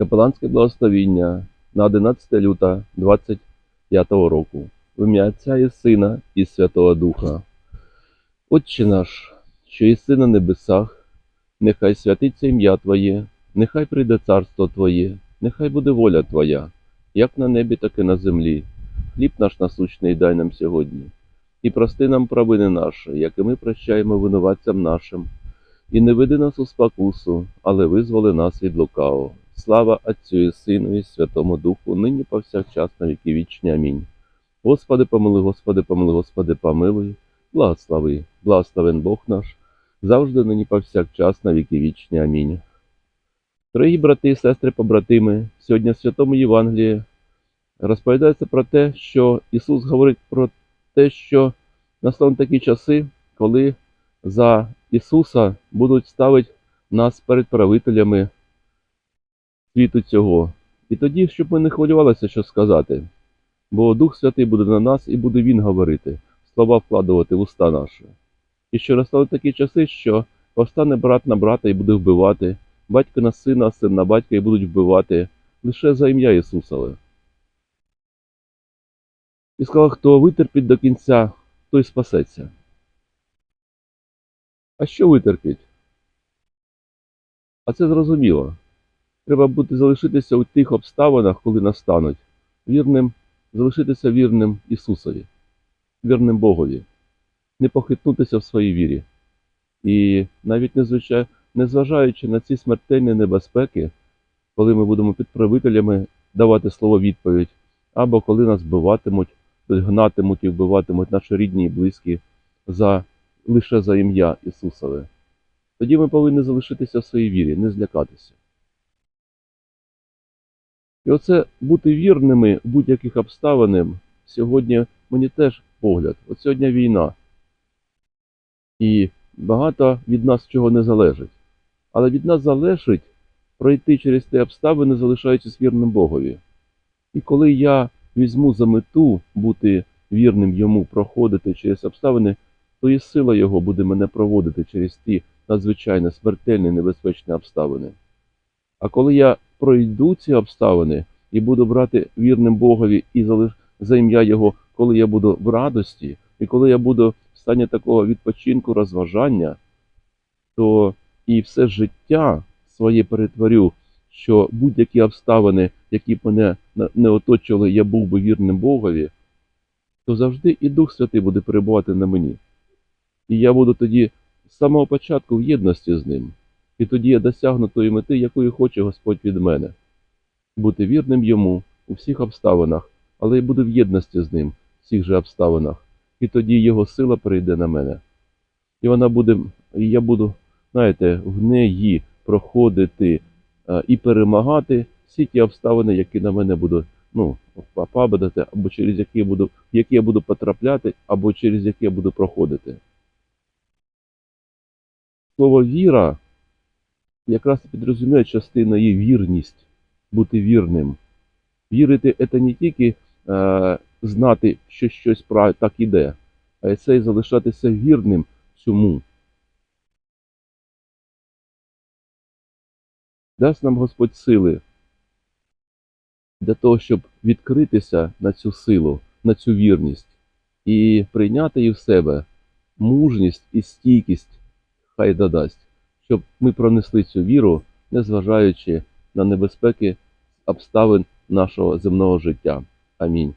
Капеланське благословіння на 11 люта 25 року. В ім'я Отця і Сина і Святого Духа. Отче наш, що єси на небесах, нехай святиться ім'я Твоє, нехай прийде царство Твоє, нехай буде воля Твоя, як на небі, так і на землі. Хліб наш насущний дай нам сьогодні. І прости нам провини наші, як і ми прощаємо винуватцям нашим. І не веди нас у спокусу, але визволи нас від лукавого. Слава Отцю і Сину і Святому Духу, нині повсякчас на віки вічні. Амінь. Господи, помилуй, Господи, помилуй, Господи, помилуй, благослови, благословен Бог наш, завжди нині повсякчас на віки вічні. Амінь. Дорогі брати і сестри, побратими, сьогодні в Святому Євангелії розповідається про те, що Ісус говорить про те, що настануть такі часи, коли за Ісуса будуть ставити нас перед правителями світу цього. І тоді, щоб ми не хвилювалися, що сказати, бо Дух Святий буде на нас і буде Він говорити, слова вкладувати в уста наші. І що настануть такі часи, що повстане брат на брата і буде вбивати, батько на сина, а син на батька і будуть вбивати лише за ім'я Ісусове. І сказав, хто витерпить до кінця, той спасеться. А що витерпіть? А це зрозуміло. Треба бути залишитися у тих обставинах, коли настануть, вірним, залишитися вірним Ісусові, вірним Богові, не похитнутися в своїй вірі. І навіть незвичай, незважаючи на ці смертельні небезпеки, коли ми будемо під правителями давати слово відповідь, або коли нас вбиватимуть, гнатимуть і вбиватимуть наші рідні і близькі за, лише за ім'я Ісусове. Тоді ми повинні залишитися в своїй вірі, не злякатися. І оце бути вірними будь-яких обставинах сьогодні мені теж погляд. От сьогодні війна. І багато від нас чого не залежить. Але від нас залежить пройти через ті обставини, залишаючись вірним Богові. І коли я візьму за мету бути вірним йому, проходити через обставини, то і сила його буде мене проводити через ті надзвичайно смертельні небезпечні обставини. А коли я пройду ці обставини і буду брати вірним Богові і за ім'я Його, коли я буду в радості, і коли я буду в стані такого відпочинку, розважання, то і все життя своє перетворю, що будь-які обставини, які б мене не оточували, я був би вірним Богові, то завжди і Дух Святий буде перебувати на мені. І я буду тоді з самого початку в єдності з ним. І тоді я досягну тої мети, якої хоче Господь від мене бути вірним йому у всіх обставинах, але й буду в єдності з ним в всіх же обставинах. І тоді його сила прийде на мене. І вона буде, і я буду, знаєте, в неї проходити е, і перемагати всі ті обставини, які на мене будуть, ну, падати, або через які я буду, які я буду потрапляти, або через які я буду проходити. Слово віра якраз підрозуміє частина її вірність, бути вірним. Вірити це не тільки е, знати, що щось так іде, а й це і залишатися вірним цьому. Дасть нам Господь сили для того, щоб відкритися на цю силу, на цю вірність і прийняти її в себе мужність і стійкість хай додасть, щоб ми пронесли цю віру, незважаючи на небезпеки обставин нашого земного життя. Амінь.